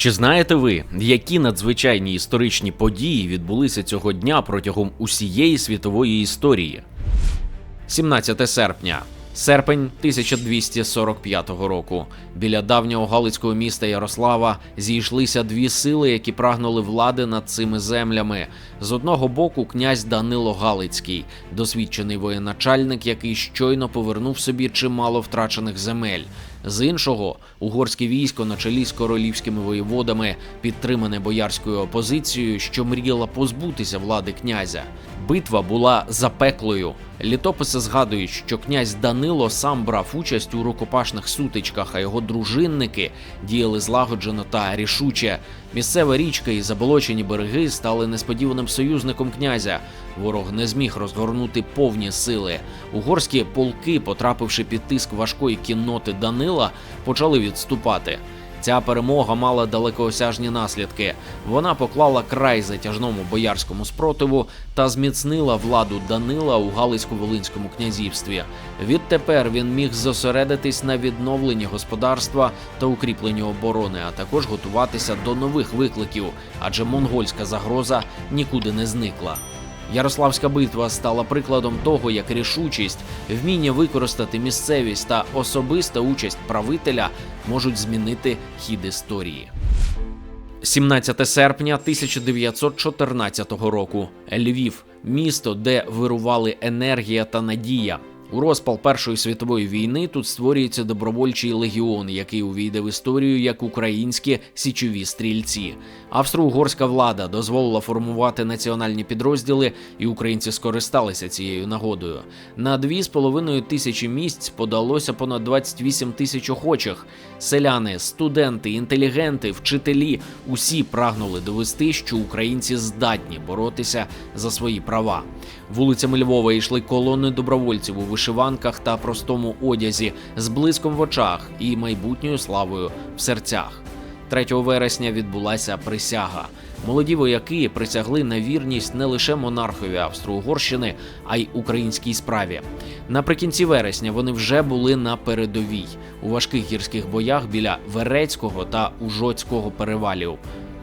Чи знаєте ви, які надзвичайні історичні події відбулися цього дня протягом усієї світової історії? 17 серпня. Серпень 1245 року. Біля давнього галицького міста Ярослава зійшлися дві сили, які прагнули влади над цими землями. З одного боку, князь Данило Галицький, досвідчений воєначальник, який щойно повернув собі чимало втрачених земель. З іншого, угорське військо на чолі з королівськими воєводами, підтримане боярською опозицією, що мріяла позбутися влади князя. Битва була запеклою. Літописи згадують, що князь Данило сам брав участь у рукопашних сутичках, а його дружинники діяли злагоджено та рішуче. Місцева річка і заболочені береги стали несподіваним союзником князя. Ворог не зміг розгорнути повні сили. Угорські полки, потрапивши під тиск важкої кінноти Данила, почали відступати. Ця перемога мала далекоосяжні наслідки. Вона поклала край затяжному боярському спротиву та зміцнила владу Данила у Галицько-Волинському князівстві. Відтепер він міг зосередитись на відновленні господарства та укріпленні оборони, а також готуватися до нових викликів, адже монгольська загроза нікуди не зникла. Ярославська битва стала прикладом того, як рішучість, вміння використати місцевість та особиста участь правителя можуть змінити хід історії. 17 серпня 1914 року. Львів місто, де вирували енергія та надія. У розпал Першої світової війни тут створюється добровольчий легіон, який увійде в історію як українські січові стрільці. Австро-угорська влада дозволила формувати національні підрозділи, і українці скористалися цією нагодою. На 2,5 тисячі місць подалося понад 28 тисяч охочих. Селяни, студенти, інтелігенти, вчителі усі прагнули довести, що українці здатні боротися за свої права. Вулицями Львова йшли колони добровольців у вишиванках та простому одязі з блиском в очах і майбутньою славою в серцях. 3 вересня відбулася присяга. Молоді вояки присягли на вірність не лише монархові Австро-Угорщини, а й українській справі. Наприкінці вересня вони вже були на передовій у важких гірських боях біля Верецького та Ужоцького перевалів.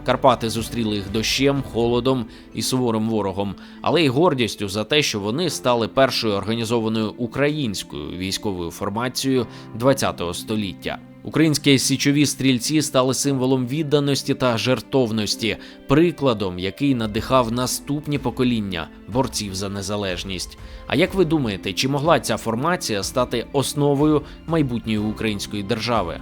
Карпати зустріли їх дощем, холодом і суворим ворогом, але й гордістю за те, що вони стали першою організованою українською військовою формацією ХХ століття. Українські січові стрільці стали символом відданості та жертовності, прикладом, який надихав наступні покоління борців за незалежність. А як ви думаєте, чи могла ця формація стати основою майбутньої української держави?